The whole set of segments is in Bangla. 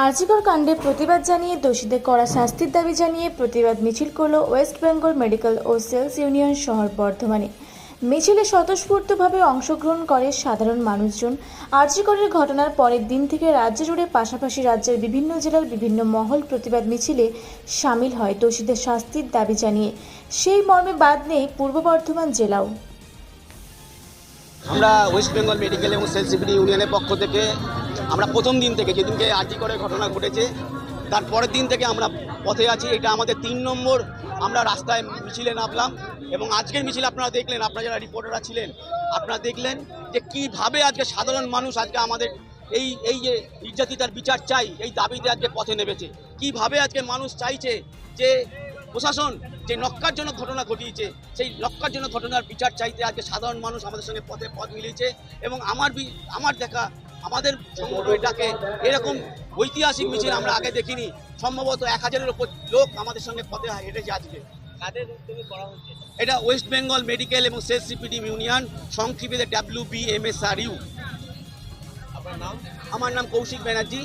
আরজিকর কাণ্ডে প্রতিবাদ জানিয়ে দোষীদের করা শাস্তির দাবি জানিয়ে প্রতিবাদ মিছিল করল ওয়েস্ট বেঙ্গল মেডিকেল ও সেলস ইউনিয়ন শহর বর্ধমানে। মিছিলে স্বতঃস্ফূর্তভাবে অংশগ্রহণ করে সাধারণ মানুষজন। আরজিকরের ঘটনার পরের দিন থেকে রাজ্য জুড়ে পাশাপাশি রাজ্যের বিভিন্ন জেলার বিভিন্ন মহল প্রতিবাদ মিছিলে সামিল হয় দোষীদের শাস্তির দাবি জানিয়ে। সেই মর্মে বাদ নেই পূর্ব বর্ধমান জেলাও। আমরা ওয়েস্ট বেঙ্গল মেডিকেল এবং সেন্সিবিলিটি ইউনিয়নের পক্ষ থেকে আমরা প্রথম দিন থেকে, যেদিনকে আর্জি করে ঘটনা ঘটেছে, তার পরের দিন থেকে আমরা পথে আছি। এটা আমাদের তিন নম্বর। আমরা রাস্তায় মিছিলে নামলাম এবং আজকের মিছিল আপনারা দেখলেন, আপনারা যারা রিপোর্টাররা ছিলেন, আপনারা দেখলেন যে কীভাবে আজকে সাধারণ মানুষ আজকে আমাদের এই এই যে নির্যাতিতার বিচার চাই, এই দাবিতে আজকে পথে নেমেছে। কীভাবে আজকে মানুষ চাইছে যে প্রশাসন যে নক্কারজনক ঘটনা ঘটিয়েছে, সেই নক্কারজনক ঘটনার বিচার চাইতে আজকে সাধারণ মানুষ আমাদের সঙ্গে পথে পথ মিলিয়েছে এবং আমার আমার দেখা আমাদের সংগঠন এটাকে এরকম ঐতিহাসিক মিছিল আমরা আগে দেখিনি। সম্ভবত এক হাজারের উপর লোক আমাদের সঙ্গে পথে হেঁটেছে আজকে। এটা ওয়েস্ট বেঙ্গল মেডিকেল এবং sales CPD union সংক্ষিপ্তে W B M S R U আমার নাম কৌশিক ব্যানার্জি।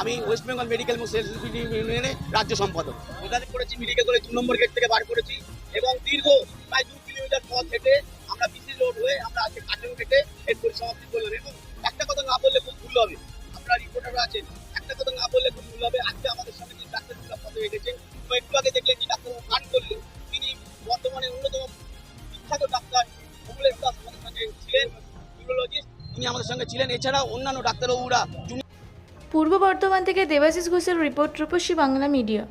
আমি ওয়েস্ট বেঙ্গল মেডিকেল এবং সেলস সিপিডি ইউনিয়নের রাজ্য সম্পাদক। যোগাযোগ করেছি? মেডিকেল কলেজ দু নম্বর গেট থেকে বার করেছি। এবং দীর্ঘ প্রায় দু কিলোমিটার পথ হেঁটে আমরা বিসি রোড হয়ে আমরা আজকে কাটন কেটে এর পরিসমাপ্তি করলাম। এবং কথা না বললে খুব ভুল হবে। আপনারা রিপোর্টাররা আছেন। একটা কথা না বললে খুব ভুল হবে। আজকে আমাদের সঙ্গে যে ডাক্তারগুলো পথে হেঁটেছেন তো একটু আগে দেখলেন যে ডাক্তার গান করলেন? তিনি বর্তমানে অন্যতম বিখ্যাত ডাক্তার অমলেশ দাস আমাদের সঙ্গে ছিলেন নিউরোলজিস্ট তিনি আমাদের সঙ্গে ছিলেন। এছাড়াও অন্যান্য ডাক্তারবাবুরা। পূর্ব বর্ধমান থেকে দেবাশিস ঘোষের রিপোর্ট রূপসী বাংলা মিডিয়া।